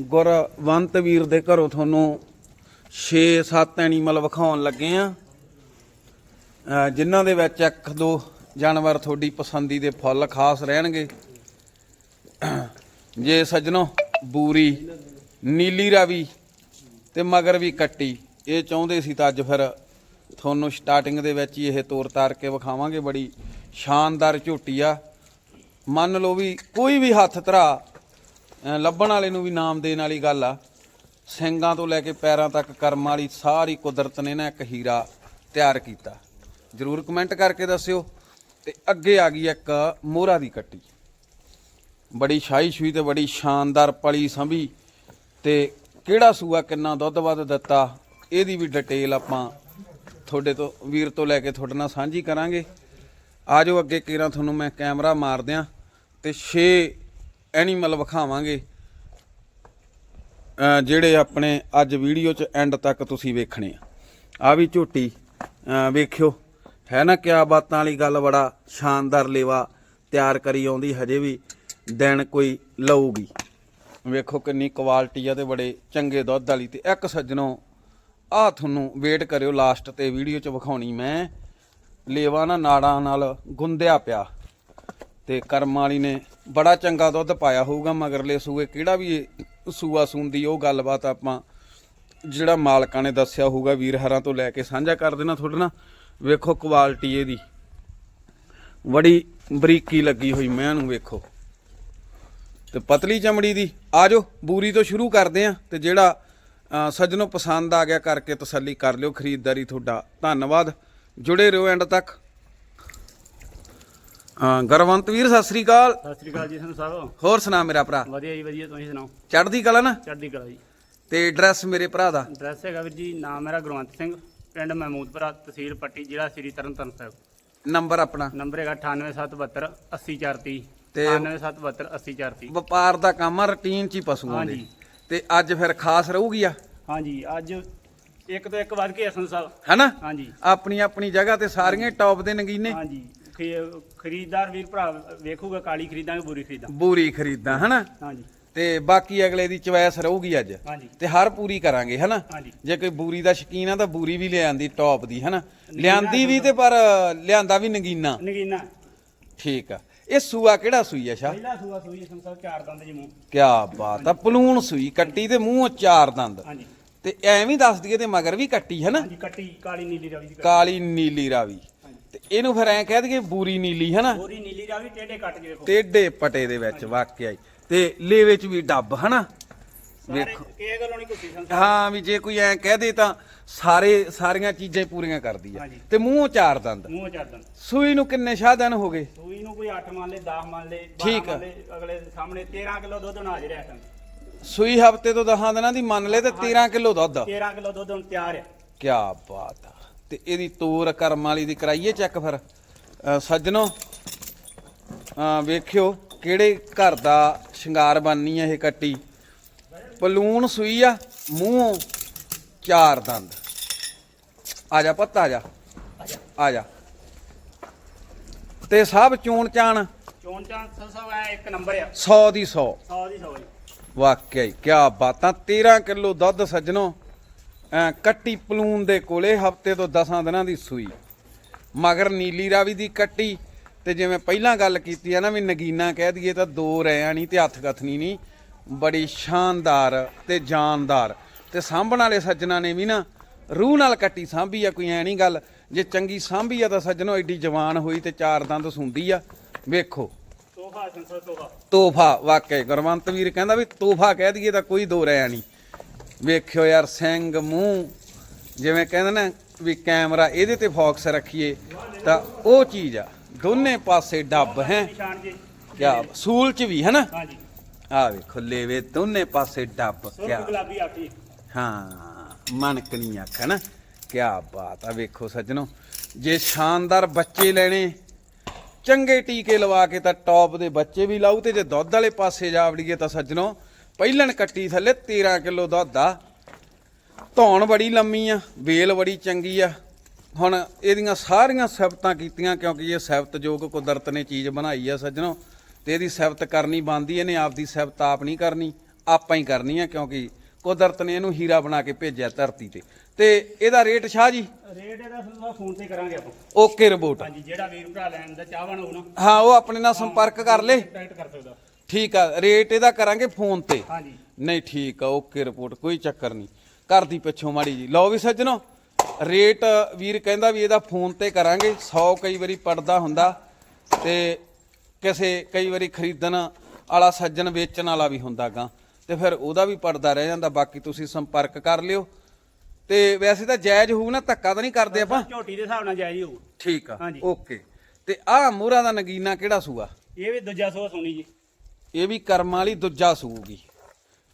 ਗੁਰਵੰਤ ਵੀਰ ਦੇ ਘਰੋਂ ਤੁਹਾਨੂੰ 6-7 ਐਨੀਮਲ ਵਿਖਾਉਣ ਲੱਗੇ ਆ। ਅ, ਜਿਨ੍ਹਾਂ ਦੇ ਵਿੱਚ ਇੱਕ ਦੋ ਜਾਨਵਰ ਤੁਹਾਡੀ ਪਸੰਦੀ ਦੇ ਫੁੱਲ ਖਾਸ ਰਹਿਣਗੇ। ਜੇ ਸੱਜਣੋ ਬੂਰੀ ਨੀਲੀ ਰਾਵੀ ਤੇ ਮਗਰ ਵੀ ਕੱਟੀ ਇਹ ਚਾਹੁੰਦੇ ਸੀ ਤਾਂ ਅੱਜ ਫਿਰ ਤੁਹਾਨੂੰ ਸਟਾਰਟਿੰਗ ਦੇ ਵਿੱਚ ਹੀ ਇਹ ਤੋਰ ਤਾਰ ਕੇ ਵਿਖਾਵਾਂਗੇ। ਬੜੀ ਸ਼ਾਨਦਾਰ ਝੋਟੀ ਆ। ਮੰਨ ਲਓ ਵੀ ਕੋਈ ਵੀ ਹੱਥ ਧਰਾ ਲੱਭਣ ਵਾਲੇ ਨੂੰ ਵੀ ਨਾਮ ਦੇਣ ਵਾਲੀ ਗੱਲ ਆ। ਸਿੰਗਾਂ ਤੋਂ ਲੈ ਕੇ ਪੈਰਾਂ ਤੱਕ ਕਰਮ ਵਾਲੀ ਸਾਰੀ ਕੁਦਰਤ ਨੇ ਨਾ ਇੱਕ ਹੀਰਾ ਤਿਆਰ ਕੀਤਾ। ਜਰੂਰ ਕਮੈਂਟ ਕਰਕੇ ਦੱਸਿਓ। ਤੇ ਅੱਗੇ ਆ ਗਈ ਇੱਕ ਮੋਹਰਾ ਦੀ ਕੱਟੀ। ਬੜੀ ਸ਼ਾਹੀ ਸ਼ੂਈ ਤੇ ਬੜੀ ਸ਼ਾਨਦਾਰ ਪਲੀ ਸੰਭੀ। ਤੇ ਕਿਹੜਾ ਸੂਆ, ਕਿੰਨਾ ਦੁੱਧ ਵੱਧ ਦਿੱਤਾ, ਇਹਦੀ ਵੀ ਡਿਟੇਲ ਆਪਾਂ ਤੁਹਾਡੇ ਤੋਂ, ਵੀਰ ਤੋਂ ਲੈ ਕੇ ਤੁਹਾਡੇ ਨਾਲ ਸਾਂਝੀ ਕਰਾਂਗੇ। ਆਜੋ ਅੱਗੇ, ਕਿਰਾਂ ਤੁਹਾਨੂੰ ਮੈਂ ਕੈਮਰਾ ਮਾਰ ਦਿਆਂ। ਤੇ 6 ਐਨੀਮਲ ਵਿਖਾਵਾਂਗੇ। ਜਿਹੜੇ ਆਪਣੇ ਅੱਜ ਵੀਡੀਓ 'ਚ ਐਂਡ ਤੱਕ ਤੁਸੀਂ ਵੇਖਣੇ ਆ। ਆ ਵੀ ਝੋਟੀ ਵੇਖਿਓ। ਹੈ ਨਾ ਕਿਆ ਬਾਤਾਂ ਵਾਲੀ ਗੱਲ, ਬੜਾ ਸ਼ਾਨਦਾਰ ਲੇਵਾ ਤਿਆਰ ਕਰੀ ਆਉਂਦੀ, ਹਜੇ ਵੀ ਦਿਨ ਕੋਈ ਲਊਗੀ। ਵੇਖੋ ਕਿੰਨੀ ਕੁਆਲਿਟੀ ਆ ਤੇ ਬੜੇ ਚੰਗੇ ਦੁੱਧ ਵਾਲੀ ਤੇ ਇੱਕ ਸੱਜਣੋ ਆ ਤੁਹਾਨੂੰ ਵੇਟ ਕਰਿਓ ਲਾਸਟ ਤੇ ਵੀਡੀਓ 'ਚ ਵਿਖਾਉਣੀ ਮੈਂ। ਲੇਵਾ ਨਾ ਨਾੜਾਂ ਨਾਲ ਗੁੰਦਿਆ ਪਿਆ। ਤੇ ਕਰਮ ਵਾਲੀ ਨੇ ਬੜਾ ਚੰਗਾ ਦੁੱਧ ਪਾਇਆ ਹੋਊਗਾ ਮਗਰਲੇ ਸੂਏ ਕਿਹੜਾ ਵੀ ਇਹ ਸੂਆ ਸੂੰਦੀ ਉਹ ਗੱਲਬਾਤ ਆਪਾਂ ਜਿਹੜਾ ਮਾਲਕਾਂ ਨੇ ਦੱਸਿਆ ਹੋਊਗਾ ਵੀਰ ਹਰਾਂ ਤੋਂ ਲੈ ਕੇ ਸਾਂਝਾ ਕਰ ਦੇਣਾ ਤੁਹਾਡੇ ਨਾਲ। ਵੇਖੋ ਕੁਆਲਿਟੀ ਇਹਦੀ। ਬੜੀ ਬਰੀਕੀ ਲੱਗੀ ਹੋਈ ਮੈਂ ਨੂੰ ਵੇਖੋ। ਤੇ ਪਤਲੀ ਚਮੜੀ ਦੀ ਆਜੋ ਬੂਰੀ ਤੋਂ ਸ਼ੁਰੂ ਕਰਦੇ ਆ ਤੇ ਜਿਹੜਾ ਅ, ਸੱਜਣੋਂ ਪਸੰਦ ਆ ਗਿਆ ਕਰਕੇ ਤਸੱਲੀ ਕਰ ਲਿਓ ਖਰੀਦਦਾਰੀ ਤੁਹਾਡਾ ਧੰਨਵਾਦ। ਜੁੜੇ ਰਹੋ ਐਂਡ ਤੱਕ। ਅ, ਗਰਵੰਤ ਵੀਰ ਸਤਿ ਸ੍ਰੀ ਅਕਾਲ। ਸਤਿ ਸ੍ਰੀ ਅਕਾਲ ਜੀ ਸਾਨੂੰ ਸਾਹਿਬ। ਹੋਰ ਸੁਣਾ ਮੇਰਾ ਭਰਾ? ਵਧੀਆ ਜੀ ਵਧੀਆ ਤੁਸੀਂ ਸੁਣਾਓ? ਚੜ੍ਹਦੀ ਕਲਾ ਨਾ? ਚੜ੍ਹਦੀ ਕਲਾ ਜੀ। ਤੇ ਐਡਰੈਸ ਮੇਰੇ ਭਰਾ ਦਾ? ਐਡਰੈਸ ਹੈਗਾ ਵੀਰ ਜੀ ਨਾਮ ਮੇਰਾ ਗੁਰਵੰਤ ਸਿੰਘ ਪਿੰਡ ਮਹਿਮੂਦਪੁਰਾ ਤਹਿਸੀਲ ਪੱਟੀ ਜ਼ਿਲ੍ਹਾ ਸ੍ਰੀ ਤਰਨਤਾਰਨ ਸਾਹਿਬ। ਨੰਬਰ ਆਪਣਾ? ਨੰਬਰ ਹੈਗਾ 9872 80430 ਤੇ- 9872 80430 ਵਪਾਰ ਦਾ ਕੰਮ ਆ ਰੁਟੀਨ ਚ ਹੀ ਪਸ਼ੂਆਂ ਦੇ। ਤੇ ਅੱਜ ਫਿਰ ਖਾਸ ਰਹੂਗੀ ਆ? ਹਾਂਜੀ ਅੱਜ ਇੱਕ ਤੋਂ ਇੱਕ ਵੱਧ ਕੇ ਹਸਨ ਸਾਹਿਬ। ਹੈਨਾ? ਹਾਂਜੀ। ਆਪਣੀ ਆਪਣੀ ਜਗ੍ਹਾ ਤੇ ਸਾਰੀਆਂ ਟੌਪ ਦੇ ਨਗੀਨੇ। ਹਾਂਜੀ। ਖਰੀ- ਖਰੀਦਦਾਰ ਵੀਰ ਭਰਾ ਵੇਖੂਗਾ ਕਾਲੀ ਖਰੀਦਾਂਗੇ ਬੁਰੀ ਖਰੀਦਾਂ। ਬੂਰੀ ਖਰੀਦਾਂ ਹਨਾ? ਹਾਂਜੀ। ਤੇ ਬਾਕੀ ਅਗਲੇ ਦੀ ਚੁਆਇਸ ਰਹੂਗੀ ਅੱਜ। ਹਾਂਜੀ। ਤੇ ਹਰ ਪੂਰੀ ਕਰਾਂਗੇ ਹਨਾ? ਹਾਂਜੀ। ਜੇ ਕੋਈ ਬੂਰੀ ਦਾ ਸ਼ਕੀਨ ਆ ਤਾਂ ਬੂਰੀ ਵੀ ਲਿਆਂਦੀ ਟੌਪ ਦੀ ਹਨਾ? ਲਿਆਂਦੀ ਵੀ ਤੇ ਪਰ ਲਿਆਂਦਾ ਵੀ ਨਗੀਨਾ। ਨਗੀਨਾ। ਠੀਕ ਆ। ਇਹ ਸੂਆ ਕਿਹੜਾ ਸੂਈ ਆ ਸ਼ਾ ਪਹਿਲਾ ਸੂਆ ਸੂਈ ਸਾਹਿਬ ਚਾਰ ਦੰਦ ਜੀ ਮੂੰਹ। ਕਿਆ ਬਾਤ ਆ ਪਲੂਣ ਸੂਈ ਕੱਟੀ ਤੇ ਮੂੰਹੋਂ ਚਾਰ ਦੰਦ। ਹਾਂਜੀ। ਤੇ ਐਵੇਂ ਦੱਸ ਦਈਏ ਤੇ ਮਗਰ ਵੀ ਕੱਟੀ ਹਨਾ? ਹਾਂਜੀ ਕੱਟੀ ਕਾਲੀ ਨੀਲੀ ਰਵੀ ਦੀ ਕੱਟੀ। ਕਾਲੀ ਨੀਲੀ ਰਾਵੀ। ਤੇ ਇਹਨੂੰ ਫਿਰ ਐਂ ਕਹਿ ਦਈਏ ਬੂਰੀ ਨੀਲੀ ਹਨਾ? ਪੂਰੀ ਨੀਲੀ ਰਵੀ ਟੇਢੇ ਕੱਟ ਕੇ ਵੇਖੋ। ਟੇਢੇ ਪਟੇ ਦੇ ਵਿੱਚ ਵਾਕਿਆ ਹੀ। ਤੇ ਲੇਵੇ ਚ ਵੀ ਡੱਬ ਹਨਾ? ਵੇਖੋ। ਕਿਸੇ ਗੱਲੋਂ ਨਹੀਂ ਕੁੱਤੀ ਸੰਸਾਰ ਹਾਂ ਵੀ ਜੇ ਕੋਈ ਐਂ ਕਹਿ ਦੇ ਤਾਂ ਸਾਰੇ ਸਾਰੀਆਂ ਚੀਜ਼ਾਂ ਪੂਰੀਆਂ ਕਰਦੀ ਆ। ਹਾਂਜੀ। ਤੇ ਮੂੰਹੋਂ ਚਾਰ ਦੰਦ। ਮੂੰਹ ਚੜਦਨ ਸੂਈ ਨੂੰ ਕਿੰਨੇ ਸ਼ਾਹ ਦਿਨ ਹੋ ਗਏ? ਸੂਈ ਨੂੰ ਕੋਈ 8 ਮੰਨ ਲੈ 10 ਮੰਨ ਲੈ 12 ਠੀਕ ਆ। ਮੰਨ ਲੈ ਅਗਲੇ ਦੇ ਸਾਹਮਣੇ 13 ਕਿਲੋ ਦੁੱਧ ਹੁਣ ਹਾਜ਼ਰ ਹੈ ਸੂਈ ਹਫ਼ਤੇ ਤੋਂ 10 ਦਿਨਾਂ ਦੀ ਮੰਨ ਲੈ ਤੇ 13 ਕਿਲੋ ਦੁੱਧ 13 ਕਿਲੋ ਦੁੱਧ ਹੁਣ ਤਿਆਰ ਹੈ ਕੀ ਬਾਤ ਆ। ਤੇ ਇਹਦੀ ਤੋਰ ਕਰਮ ਵਾਲੀ ਦੀ ਕਰਾਈਏ ਚੈੱਕ ਫਿਰ। ਸੱਜਣੋ ਵੇਖਿਓ ਕਿਹੜੇ ਘਰ ਦਾ ਸ਼ਿੰਗਾਰ ਬਣਨੀ ਆ ਇਹ ਕੱਟੀ। ਪਲੂਣ ਸੂਈ ਆ ਮੂੰਹੋਂ ਚਾਰ ਦੰਦ। ਆ ਜਾ ਪੁੱਤ ਆ ਜਾ। ਆ ਜਾ। ਤੇ ਸਭ ਚੋਣ ਚਾਣ? ਚੋਣ ਚਾਂ ਸਭ ਐ ਇੱਕ ਨੰਬਰ ਆ। 100 ਦੀ 100 100 ਦੀ 100 ਵਾਕਿਆ ਹੀ ਕਿਆ ਬਾਤਾਂ। 13 ਕਿਲੋ ਦੁੱਧ ਸੱਜਣੋ। ਕੱਟੀ ਪਲੂਨ ਦੇ ਕੋਲੇ ਹਫ਼ਤੇ ਤੋਂ 10 ਦਿਨਾਂ ਦੀ ਸੂਈ। ਮਗਰ ਨੀਲੀ ਰਾਵੀ ਦੀ ਕੱਟੀ ਤੇ ਜਿਵੇਂ ਪਹਿਲਾਂ ਗੱਲ ਕੀਤੀ ਆ ਨਾ ਵੀ ਨਗੀਨਾ ਕਹਿ ਦਈਏ ਤਾਂ ਦੋ ਰਿਆਂ ਨਹੀਂ ਤੇ ਹੱਥ ਕਥਨੀ ਨਹੀਂ ਬੜੀ ਸ਼ਾਨਦਾਰ ਤੇ ਜਾਨਦਾਰ। ਤੇ ਸਾਂਭਣ ਵਾਲੇ ਸੱਜਣਾ ਨੇ ਵੀ ਨਾ ਰੂਹ ਨਾਲ ਕੱਟੀ ਸਾਂਭੀ ਆ ਕੋਈ ਐ ਨਹੀਂ ਗੱਲ ਜੇ ਚੰਗੀ ਸਾਂਭੀ ਆ ਤਾਂ ਸੱਜਣੋ ਐਡੀ ਜਵਾਨ ਹੋਈ ਤੇ ਚਾਰ ਦੰਦ ਸੁੰਦੀ ਆ। ਵੇਖੋ। ਤੋਹਫਾ ਤੋਹਫਾ। ਵਾਕਿਆ ਗੁਰਵੰਤ ਵੀਰ ਕਹਿੰਦਾ ਵੀ ਤੋਹਫਾ ਕਹਿ ਦਈਏ ਤਾਂ ਕੋਈ ਦੋ ਰਿਆ ਨਹੀਂ। ਵੇਖਿਓ ਯਾਰ ਸਿੰਘ ਮੂੰਹ। ਜਿਵੇਂ ਕਹਿੰਦੇ ਨਾ ਵੀ ਕੈਮਰਾ ਇਹਦੇ ਤੇ ਫੋਕਸ ਰੱਖੀਏ ਤਾਂ ਉਹ ਚੀਜ਼ ਆ। ਦੋਨੇ ਪਾਸੇ ਡੱਬ ਹੈ। ਕਿਆ ਸੂਲ ਚ ਵੀ ਹੈ ਨਾ ਹਾਂਜੀ। ਆ ਵੇਖੋ ਲੇਵੇ ਦੋਨੇ ਪਾਸੇ ਡੱਬ ਕਿਆ। ਗੁਲਾਬੀ ਆਖੀ। ਹਾਂ ਮਨਕਣੀ ਅੱਖ ਹੈ ਨਾ ਕੀ ਬਾਤ ਆ ਵੇਖੋ ਸੱਜਣੋ। ਜੇ ਸ਼ਾਨਦਾਰ ਬੱਚੇ ਲੈਣੇ ਚੰਗੇ ਟੀਕੇ ਲਵਾ ਕੇ ਤਾਂ ਟੌਪ ਦੇ ਬੱਚੇ ਵੀ ਲਾਉ ਤੇ ਜੇ ਦੁੱਧ ਵਾਲੇ ਪਾਸੇ ਜਾਵੜੀਏ ਤਾਂ ਸੱਜਣੋ ਪਹਿਲਣ ਕੱਟੀ ਥੱਲੇ 13 ਕਿਲੋ ਦੁੱਧ ਆ ਧੌਣ ਬੜੀ ਲੰਮੀ ਆ ਵੇਲ ਬੜੀ ਚੰਗੀ ਆ। ਹੁਣ ਇਹਦੀਆਂ ਸਾਰੀਆਂ ਸਿਫਤਾਂ ਕੀਤੀਆਂ ਕਿਉਂਕਿ ਇਹ ਸਿਫਤਯੋਗ ਕੁਦਰਤ ਨੇ ਚੀਜ਼ ਬਣਾਈ ਆ ਸੱਜਣੋ। ਤੇ ਇਹਦੀ ਸਿਫਤ ਕਰਨੀ ਬੰਦੀ ਇਹਨੇ ਆਪਦੀ ਸਿਫਤ ਆਪ ਨਹੀਂ ਕਰਨੀ ਆਪਾਂ ਹੀ ਕਰਨੀ ਆ ਕਿਉਂਕਿ ਕੁਦਰਤ ਨੇ ਇਹਨੂੰ ਹੀਰਾ ਬਣਾ ਕੇ ਭੇਜਿਆ ਧਰਤੀ ਤੇ। ਤੇ ਇਹਦਾ ਰੇਟ ਸ਼ਾਹ ਜੀ? ਰੇਟ ਇਹਦਾ ਤੁਹਾਨੂੰ ਫੋਨ ਤੇ ਕਰਾਂਗੇ ਆਪਾਂ। Okay report. ਹਾਂਜੀ ਜਿਹੜਾ ਵੀਰ ਭਰਾ ਲੈਣ ਦਾ ਚਾਹਵਾਨ ਨਾ। ਹਾਂ ਉਹ ਆਪਣੇ ਨਾਲ ਸੰਪਰਕ ਕਰ ਲੇ। ਕੰਟੈਕਟ ਕਰ ਸਕਦਾ। ਠੀਕ ਆ ਰੇਟ ਇਹਦਾ ਕਰਾਂਗੇ ਫੋਨ ਤੇ। ਹਾਂਜੀ। ਨਹੀਂ ਠੀਕ ਆ ਓਕੇ ਰਿਪੋਰਟ ਕੋਈ ਚੱਕਰ ਨਹੀਂ। ਘਰ ਦੀ ਪਿੱਛੋਂ ਮਾੜੀ ਜੀ। ਲਓ ਵੀ ਸੱਜਣੋ ਰੇਟ ਵੀਰ ਕਹਿੰਦਾ ਵੀ ਇਹਦਾ ਫੋਨ ਤੇ ਕਰਾਂਗੇ 100 ਕਈ ਵਾਰੀ ਪੜਦਾ ਹੁੰਦਾ ਤੇ ਕਿਸੇ ਕਈ ਵਾਰੀ ਖਰੀਦਣ ਵਾਲਾ ਸੱਜਣ ਵੇਚਣ ਵਾਲਾ ਵੀ ਹੁੰਦਾਗਾ ਤੇ ਫਿਰ ਉਹਦਾ ਵੀ ਪੜਦਾ ਰਹਿ ਜਾਂਦਾ ਬਾਕੀ ਤੁਸੀਂ ਸੰਪਰਕ ਕਰ ਲਿਓ। ਤੇ ਵੈਸੇ ਤਾਂ ਜਾਇਜ਼ ਹੋਊ ਨਾ ਧੱਕਾ ਤਾਂ ਨਹੀਂ ਕਰਦੇ ਆਪਾਂ। ਝੋਟੀ ਦੇ ਹਿਸਾਬ ਨਾਲ ਜਾਇਜ਼ ਹੋਊ। ਠੀਕ ਆ। ਓਕੇ ਤੇ ਆਹ ਮੂਰਾ ਦਾ ਨਗੀਨਾ ਕਿਹੜਾ ਸੂਆ? ਇਹ ਵੀ ਦੂਜਾ ਸੋ ਸੁਣੀ ਜੀ। ਇਹ ਵੀ ਕਰਮਾਂ ਵਾਲੀ ਦੂਜਾ ਸੂਗੀ।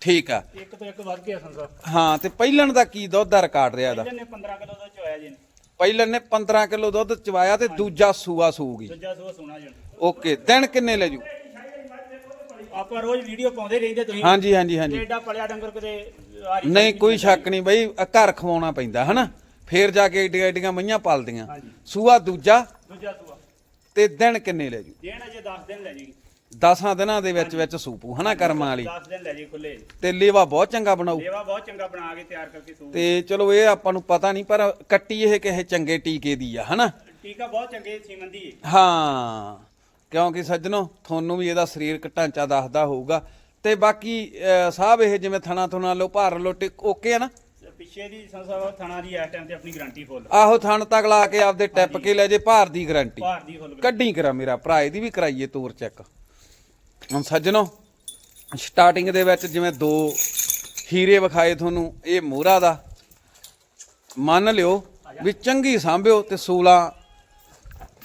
ਠੀਕ ਆ। ਇੱਕ ਤੋਂ ਇੱਕ ਵੱਧ ਗਿਆ ਸੰਸਾ। ਹਾਂ ਤੇ ਪਹਿਲਣ ਦਾ ਕੀ ਦੁੱਧ ਦਾ ਰਿਕਾਰਡ ਰਿਹਾ ਦਾ ਇਹਨੇ 15 ਕਿਲੋ ਦਾ ਚੋਇਆ ਜੀ ਨੇ ਪਹਿਲਣ ਨੇ 15 ਕਿਲੋ ਦੁੱਧ ਚਵਾਇਆ ਤੇ ਦੂਜਾ ਸੂਆ ਸੂਗੀ। ਦੂਜਾ ਸੋ ਸੁਣਾ ਜੀ ਓਕੇ ਦਿਨ ਕਿੰਨੇ ਲੈ ਜੂ? ਆਪਾਂ ਰੋਜ਼ ਵੀਡੀਓ ਪਾਉਂਦੇ ਰਹਿੰਦੇ ਤੁਸੀਂ। ਹਾਂਜੀ ਹਾਂਜੀ ਹਾਂਜੀ। ਐਡਾ ਪਲਿਆ ਡੰਗਰ ਕਿਤੇ ਨਹੀਂ ਕੋਈ ਸ਼ੱਕ ਨਹੀਂ ਬਈ ਘਰ ਖਵਾਉਣਾ ਪੈਂਦਾ ਹਨਾ? ਫੇਰ ਜਾ ਕੇ ਏਡੀਆਂ ਏਡੀਆਂ ਮਈਆਂ ਪਾਲਦੀਆਂ। ਸੂਆ ਦੂਜਾ ਦੂਜਾ ਸੂਆ। ਤੇ ਦਿਨ ਕਿੰਨੇ ਲੈ ਜੂ? ਦੇਣ ਅਜੇ 10 ਦਿਨ ਲੈ ਜੀ 10 ਦਿਨਾਂ ਦੇ ਵਿੱਚ ਵਿੱਚ ਸੂਪੂ ਹਨਾ ਕਰਮਾਂ ਵਾਲੀ? 10 ਦਿਨ ਲੈ ਜੀ ਖੁੱਲੇ ਤੇ ਲੇਵਾ ਬਹੁਤ ਚੰਗਾ ਬਣਾਉ ਲੇਵਾ ਬਹੁਤ ਚੰਗਾ ਬਣਾ ਕੇ ਤਿਆਰ ਕਰਕੇ ਸੂ ਤੇ ਚਲੋ ਇਹ ਆਪਾਂ ਨੂੰ ਪਤਾ ਨਹੀਂ ਪਰ ਕੱਟੀ ਇਹ ਕਿਸੇ ਚੰਗੇ ਟੀਕੇ ਦੀ ਆ ਹਨਾ? ਟੀਕਾ ਬਹੁਤ ਚੰਗੇ ਸੀਮਨ ਦੀ ਹੈ ਹਾਂ ਕਿਉਂਕਿ ਸੱਜਣੋ ਤੁਹਾਨੂੰ ਵੀ ਇਹਦਾ ਸਰੀਰਕ ਢਾਂਚਾ ਦੱਸਦਾ ਹੋਊਗਾ। ਤੇ ਬਾਕੀ ਅਹ, ਸਾਹਿਬ ਇਹ ਜਿਵੇਂ ਥਣਾ ਥੁਣਾ ਲੋ ਭਾਰ ਲੋ ਟਿਕ ਓਕੇ ਆ ਨਾ? ਪਿੱਛੇ ਦੀ ਸੰਸਾ ਥਾਣਾ ਦੀ ਇਸ ਟਾਈਮ ਤੇ ਆਪਣੀ ਗਾਰੰਟੀ ਫੁੱਲ ਆਹੋ ਥਣ ਤੱਕ ਲਾ ਕੇ ਆਪਦੇ ਟਿਪ ਕੇ ਲੈ ਜੇ ਭਾਰ ਦੀ ਗਾਰੰਟੀ ਭਾਰ ਦੀ ਫੁੱਲ ਕੱਢੀ ਕਰਾ ਮੇਰਾ ਭਰਾ ਇਹਦੀ ਵੀ ਕਰਾਈਏ ਤੋਰ ਚੈੱਕ ਸੱਜਣੋ ਸਟਾਰਟਿੰਗ ਦੇ ਵਿੱਚ ਜਿਵੇਂ ਦੋ ਹੀਰੇ ਵਿਖਾਏ ਤੁਹਾਨੂੰ ਇਹ ਮੋਹਰਾ ਦਾ। ਮੰਨ ਲਿਓ ਵੀ ਚੰਗੀ ਸਾਂਭਿਓ ਤੇ 16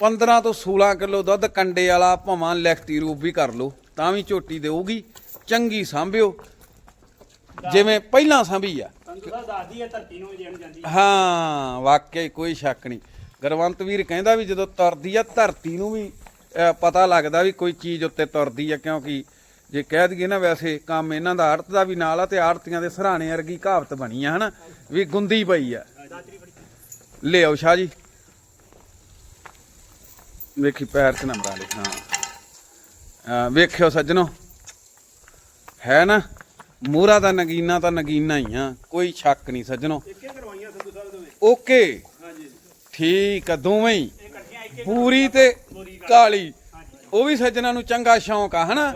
15 ਤੋਂ 16 ਕਿਲੋ ਦੁੱਧ ਕੰਡੇ ਵਾਲਾ ਭਾਵਾਂ ਲਿਖਤੀ ਰੂਪ ਵੀ ਕਰ ਲਓ ਤਾਂ ਵੀ ਝੋਟੀ ਦੇਊਗੀ ਚੰਗੀ ਸਾਂਭਿਓ। ਜਿਵੇਂ ਪਹਿਲਾਂ ਸਾਂਭੀ ਆ। ਹੈ ਵਾਕਈ ਕੋਈ ਸ਼ੱਕ ਨਹੀਂ। ਗਰਵੰਤ ਵੀਰ ਕਹਿੰਦਾ ਵੀ ਜਦੋਂ ਤੁਰਦੀ ਆ ਧਰਤੀ ਨੂੰ ਵੀ ਪਤਾ ਲੱਗਦਾ ਵੀ ਕੋਈ ਚੀਜ਼ ਉੱਤੇ ਤੁਰਦੀ ਆ ਕਿਉਂਕਿ ਜੇ ਕਹਿ ਦਈਏ ਨਾ ਵੈਸੇ ਕੰਮ ਇਹਨਾਂ ਦਾ ਆੜਤ ਦਾ ਵੀ ਨਾਲ ਆ ਤੇ ਆੜਤੀਆਂ ਦੇ ਸਰਾਣੇ ਵਰਗੀ ਕਹਾਵਤ ਬਣੀ ਆ ਹਨਾ? ਵੀ ਗੁੰਦੀ ਪਈ ਆ। ਲਿਆਓ ਸ਼ਾਹ ਜੀ। ਵੇਖੀ ਪੈਰ ਚ ਨੰਬਰਾਂ ਲਿਖਾਂ ਅਹ, ਵੇਖਿਓ ਸੱਜਣੋ। ਹੈ ਨਾ? ਮੂਰਾ ਦਾ ਨਗੀਨਾ ਤਾਂ ਨਗੀਨਾ ਹੀ ਆ ਕੋਈ ਸ਼ੱਕ ਨਹੀਂ ਸੱਜਣੋ। ਓਕੇ। ਹਾਂਜੀ। ਠੀਕ ਆ ਦੋਵੇਂ ਹੀ। ਪੂਰੀ ਤੇ ਕਾਲੀ। ਉਹ ਵੀ ਸੱਜਣਾ ਨੂੰ ਚੰਗਾ ਸ਼ੌਂਕ ਆ ਹਨਾ?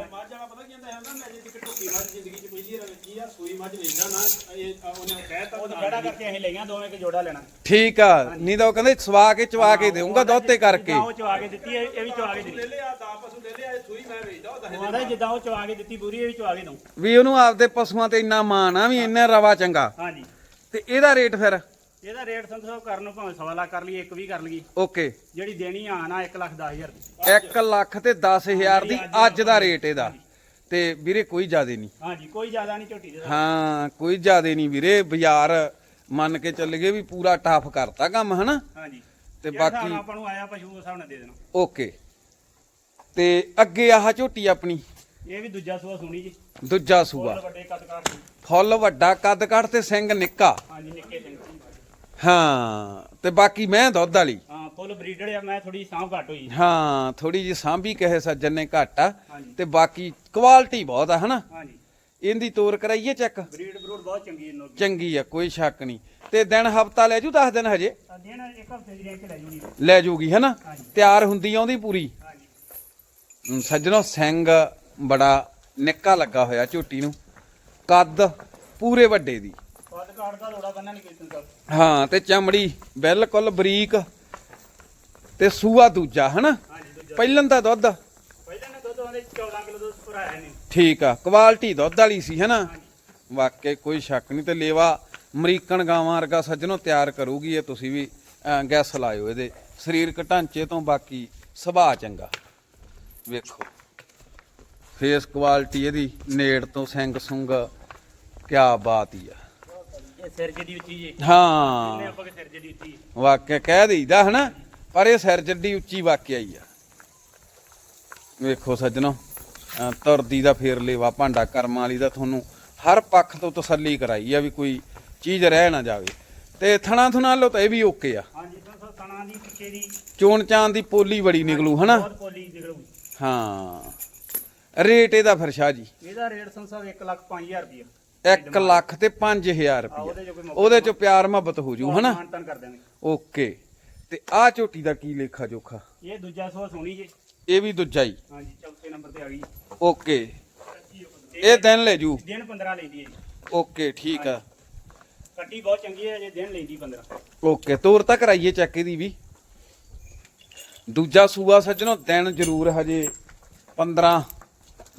ਕਰਕੇ ਠੀਕ ਆ ਨਹੀਂ ਤਾਂ ਉਹ ਕਹਿੰਦੇ ਸਵਾ ਕੇ ਚਵਾ ਕੇ ਦੇਊਂਗਾ ਕਰਕੇ। ਉਹ ਚਵਾ ਕੇ ਦਿੱਤੀ ਇਹ ਵੀ ਚਵਾ ਕੇ ਦਿੱਤੀ। ਲਿਆ ਦਾ ਪਸ਼ੂ ਲੈ ਲਿਆ ਇਹ ਸੂਈ ਮੈਂ ਵੇਚਦਾ ਉਹ ਉਹ ਆਂਦਾ ਜਿੱਦਾਂ ਉਹ ਚਵਾ ਕੇ ਦਿੱਤੀ ਪੂਰੀ ਇਹ ਵੀ ਚਵਾ ਕੇ ਦਊਂ। ਵੀ ਉਹਨੂੰ ਆਪਦੇ ਪਸ਼ੂਆਂ ਤੇ ਇੰਨਾ ਮਾਣ ਆ ਵੀ ਇੰਨਾ ਰਵਾ ਚੰਗਾ। ਹਾਂਜੀ। ਤੇ ਇਹਦਾ ਰੇਟ ਫਿਰ? ਇਹਦਾ ਰੇਟ ਸੰਧੂ ਸਾਹਿਬ ਕਰਨ ਨੂੰ ਭਾਵੇਂ ਸਵਾ ਲੱਖ ਕਰ ਲਈਏ ਇੱਕ ਵੀ ਕਰ ਲਈਏ। ਓਕੇ। ਜਿਹੜੀ ਦੇਣੀ ਆ ਨਾ 1 ਲੱਖ 10000 ਦੀ। 1 ਲੱਖ ਤੇ 10000 ਦੀ ਅੱਜ ਦਾ ਰੇਟ ਇਹਦਾ। ਤੇ ਵੀਰੇ ਕੋਈ ਜ਼ਿਆਦੇ ਨਹੀਂ। ਹਾਂਜੀ ਕੋਈ ਜ਼ਿਆਦਾ ਨਹੀਂ ਝੋਟੀ ਦੇ ਹਾਂ ਕੋਈ ਜ਼ਿਆਦੇ ਨਹੀਂ ਵੀਰੇ। ਬਾਜ਼ਾਰ ਮੰਨ ਕੇ ਚੱਲ ਗਏ ਵੀ ਪੂਰਾ ਟਾਫ ਕਰਤਾ ਕੰਮ ਹਨਾ? ਹਾਂਜੀ। ਤੇ ਬਾਕੀ- ਆਪਾਂ ਨੂੰ ਆਇਆ ਪਸ਼ੂ ਉਸ ਹਿਸਾਬ ਦੇ ਦੇਣਾ। ਓਕੇ। ਤੇ ਅੱਗੇ ਆਹ ਝੋਟੀ ਆਪਣੀ। ਇਹ ਵੀ ਦੂਜਾ ਸੂਆ ਸੁਣੀ ਜੀ। ਦੂਜਾ ਸੂਆ। ਫੁੱਲ ਵੱਡੇ ਕੱਦ। ਫੁੱਲ ਵੱਡਾ ਕੱਦ ਕੱਟ ਤੇ ਸਿੰਘ ਨਿੱਕਾ। ਹਾਂਜੀ ਨਿੱਕੇ ਸਿੰਘ। ਹਾਂ ਤੇ ਬਾਕੀ ਮੈਂ ਦੁੱਧ ਵਾਲੀ। ਹਾਂ ਫੁੱਲ ਬਰੀਡਡ ਆ ਮੈਂ ਥੋੜੀ ਸਾਂਭ ਘੱਟ ਹੋਈ। ਹਾਂ ਥੋੜੀ ਜੀ ਸਾਂਭੀ ਕਹੇ ਸੱਜਣ ਨੇ ਘੱਟ ਆ। ਹਾਂਜੀ। ਤੇ ਬਾਕੀ ਕੁਆਲਿਟੀ ਬਹੁਤ ਆ ਹਨਾ? ਹਾਂਜੀ। ਇਹਦੀ ਤੋਰ ਕਰਾਈਏ ਚੈੱਕ ਬਰੀਡ ਬਰੂਡ ਬਹੁਤ ਚੰਗੀ ਇਹਨਾਂ ਚੰਗੀ ਆ ਕੋਈ ਸ਼ੱਕ ਨਹੀਂ। ਤੇ ਦਿਨ ਹਫਤਾ ਲੈ ਜੂ 10 ਦਿਨ ਹਜੇ? ਦੇਣਾ ਇੱਕ ਹਫ਼ਤੇ ਦੀ ਤੇ ਲੈ ਜੂਗੀ। ਲੈ ਜੂਗੀ ਹਨਾ? ਹਾਂਜੀ। ਤਿਆਰ ਹੁੰਦੀ ਆਉਂਦੀ ਪੂਰੀ। ਹਾਂਜੀ। ਹਮ, ਸੱਜਣੋ ਸਿੰਘ ਬੜਾ ਨਿੱਕਾ ਲੱਗਾ ਹੋਇਆ ਝੋਟੀ ਨੂੰ। ਕੱਦ ਪੂਰੇ ਵੱਡੇ ਦੀ। ਦਾ ਲੋੜਾ ਹਾਂ ਤੇ ਚਮੜੀ ਬਿਲਕੁਲ ਬਰੀਕ ਤੇ ਸੂਆ ਦੂਜਾ ਹਨਾ? ਪਹਿਲਾਂ ਦਾ ਦੁੱਧ। ਪਹਿਲਾਂ ਨੇ ਦੁੱਧ ਉਹਦੇ 14 ਕਿਲੋ ਦੁੱਧ ਭਰਾਇਆ ਨੇ ਠੀਕ ਆ ਕੁਆਲਿਟੀ ਦੁੱਧ ਵਾਲੀ ਸੀ ਹਨਾ? ਵਾਕਈ ਕੋਈ ਸ਼ੱਕ ਨਹੀਂ ਤੇ ਲੇਵਾ ਅਮਰੀਕਨ ਗਾਵਾਂ ਵਰਗਾ ਸੱਜਣੋ ਤਿਆਰ ਕਰੂਗੀ ਇਹ ਤੁਸੀਂ ਵੀ ਗੈਸ ਲਾਇਓ ਇਹਦੇ। ਸਰੀਰਕ ਢਾਂਚੇ ਤੋਂ ਬਾਕੀ ਸੁਭਾਅ ਚੰਗਾ। ਵੇਖੋ। ਫੇਸ ਕੁਆਲਿਟੀ ਇਹਦੀ ਨੇੜ ਤੋਂ ਸਿੰਘ ਸੁੰਗ ਕਿਆ ਬਾਤ ਹੀ ਆ। ਸਿਰ ਜਿਹੀ ਉੱਚੀ ਜੇ। ਹਾਂ। ਨੇ ਆਪਾਂ ਕਿ ਸਿਰ ਜਿਹੀ ਉੱਚੀ ਵਾਕਿਆ ਕਹਿ ਦਈਦਾ ਹਨਾ ਪਰ ਇਹ ਸਿਰ ਜੱਡੀ ਉੱਚੀ ਵਾਕਿਆ ਹੀ ਆ। ਵੇਖੋ ਸੱਜਣੋ ਤੁਰਦੀ ਦਾ ਫੇਰ ਲੇਵਾ ਭਾਂਡਾ ਕਰਮਾਂ ਵਾਲੀ ਦਾ ਤੁਹਾਨੂੰ ਹਰ ਪੱਖ ਤੋਂ ਤਸੱਲੀ ਕਰਾਈ ਆ ਵੀ ਕੋਈ ਚੀਜ਼ ਰਹਿ ਨਾ ਜਾਵੇ। ਤੇ ਥਣਾ ਥੁਣਾ ਲੋ ਤਾਂ ਇਹ ਵੀ ਓਕੇ ਆ। ਹਾਂਜੀ ਸੰਸਾ ਤਣਾ ਦੀ ਪਿੱਛੇ ਦੀ। ਚੋਣ ਚਾਂ ਦੀ ਪੋਲੀ ਬੜੀ ਨਿਕਲੂ ਹਨਾ? ਬਹੁਤ ਪੋਲੀ ਹਾਂ। ਰੇਟ ਇਹਦਾ ਫਿਰ ਸ਼ਾਹ ਜੀ। ਇਹਦਾ ਰੇਟ ਸੰਸਾ 1 ਲੱਖ 5000 ਰੁਪਏ 1 ਲੱਖ ਤੇ 5000 ਆ ਰੁਪਏ ਉਹਦੇ ਚ ਪਿਆਰ ਮੁਹੱਬਤ ਹੋ ਜੂ ਹਨਾ? ਮਾਨਤਨ ਕਰ ਦੇਣਗੇ ਓਕੇ। ਤੇ ਆ ਝੋਟੀ ਦਾ ਕੀ ਲੇਖਾ ਜੋਖਾ? ਇਹ ਦੂਜਾ ਸੋ ਸੋਣੀ ਜੇ। ਇਹ ਵੀ ਦੂਜਾ ਹੀ। ਹਾਂਜੀ ਚੌਥੇ ਨੰਬਰ ਤੇ ਆ ਗਈ। ਓਕੇ। ਇਹ ਦਿਨ ਲੈ ਜੂ। ਦਿਨ 15 ਲੈਂਦੀ ਹੈ ਜੀ। ਓਕੇ ਠੀਕ ਆ। ਕੱਟੀ ਬਹੁਤ ਚੰਗੀ ਹੈ ਜੇ ਦਿਨ ਲੈਂਦੀ 15 ਓਕੇ ਤੋਰ ਤਾਂ ਕਰਾਈਏ ਚੈੱਕ ਇਹਦੀ ਵੀ। ਦੂਜਾ ਸੂਆ ਸੱਜਣੋ ਦਿਨ ਜ਼ਰੂਰ ਹਜੇ 15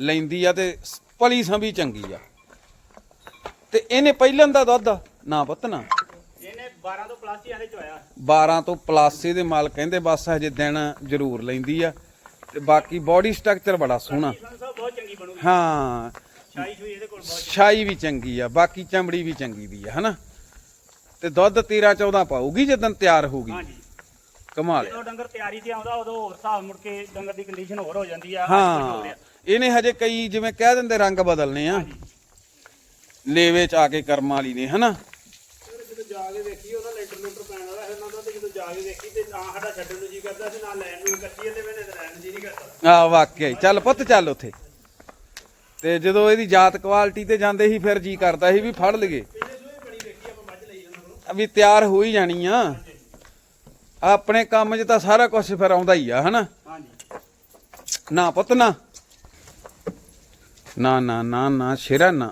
ਲੈਂਦੀ ਆ ਤੇ ਪਲੀ ਸੰਭੀ ਚੰਗੀ ਆ। ਤੇ ਇਹਨੇ ਪਹਿਲਾਂ ਦਾ ਦੁੱਧ ਨਾ ਪੁੱਤ ਨਾ। ਇਹਨੇ 12 ਤੋਂ ਪਲੱਸ ਹੀ ਆਦੇ ਚ ਆਇਆ। 12 ਤੋਂ ਪਲੱਸ ਇਹਦੇ ਮਾਲ ਕਹਿੰਦੇ ਬਸ ਹਜੇ ਦਿਨ ਜ਼ਰੂਰ ਲੈਂਦੀ ਆ। ਤੇ ਬਾਕੀ ਬਾਡੀ ਸਟਰਕਚਰ ਬੜਾ ਸੋਹਣਾ। ਸੰਸਾ ਬਹੁਤ ਚੰਗੀ ਬਣੂਗੀ। ਹਾਂ। ਸ਼ਾਈ ਸ਼ੂਈ ਇਹਦੇ ਕੋਲ ਬਹੁਤ ਛਾਈ ਵੀ ਚੰਗੀ ਆ ਬਾਕੀ ਚਮੜੀ ਵੀ ਚੰਗੀ ਦੀ ਆ ਹਨਾ। ਤੇ ਦੁੱਧ 13 14 ਪਾਊਗੀ ਜਦੋਂ ਤਿਆਰ ਹੋਊਗੀ। ਹਾਂਜੀ। ਕਮਾਲ। ਜਦੋਂ ਡੰਗਰ ਤਿਆਰੀ ਤੇ ਆਉਂਦਾ ਉਦੋਂ ਹੋਰ ਹਿਸਾਬ ਮੁੜ ਕੇ ਡੰਗਰ ਦੀ ਕੰਡੀਸ਼ਨ ਹੋਰ ਹੋ ਜਾਂਦੀ ਆ ਹਾਂ। ਇਹਨੇ ਹਜੇ ਕਈ ਜਿਵੇਂ ਕਹਿ ਦਿੰਦੇ ਰੰਗ ਬਦਲਨੇ ਆ। ਲੇਵੇ ਚ ਆ ਕੇ ਕਰਮਾਂ ਵਾਲੀ ਨੇ ਹਨਾ? ਜਦੋਂ ਜਾ ਕੇ ਵੇਖੀ ਉਹਦਾ ਲੈਟਰ ਲੂਟਰ ਪੈਣ ਵਾਲਾ ਫਿਰ ਉਹਨਾਂ ਦਾ ਤੇ ਜਦੋਂ ਜਾ ਕੇ ਵੇਖੀ ਤੇ ਨਾ ਸਾਡਾ ਛੱਡਣ ਨੂੰ ਜੀ ਕਰਦਾ ਸੀ ਨਾ ਲੈਣ ਨੂੰ ਕੱਚੀ ਇਹਦੇ ਵੇਲੇ ਤੇ ਲੈਣ ਨੂੰ ਜੀ ਨਹੀਂ ਕਰਦਾ। ਆ ਵਾਕਿਆ ਚੱਲ ਪੁੱਤ ਚੱਲ ਉੱਥੇ। ਤੇ ਜਦੋਂ ਇਹਦੀ ਜਾਤ ਕੁਆਲਿਟੀ ਤੇ ਜਾਂਦੇ ਸੀ ਫਿਰ ਜੀ ਕਰਦਾ ਸੀ ਵੀ ਫੜ ਲਈਏ। ਵੀ ਤਿਆਰ ਹੋ ਹੀ ਜਾਣੀ ਆ। ਆਪਣੇ ਕੰਮ 'ਚ ਤਾਂ ਸਾਰਾ ਕੁਝ ਫਿਰ ਆਉਂਦਾ ਹੀ ਆ ਹਨਾ? ਨਾ ਪੁੱਤ ਨਾ ਨਾ ਨਾ ਨਾ ਸ਼ੇਰਾ ਨਾ।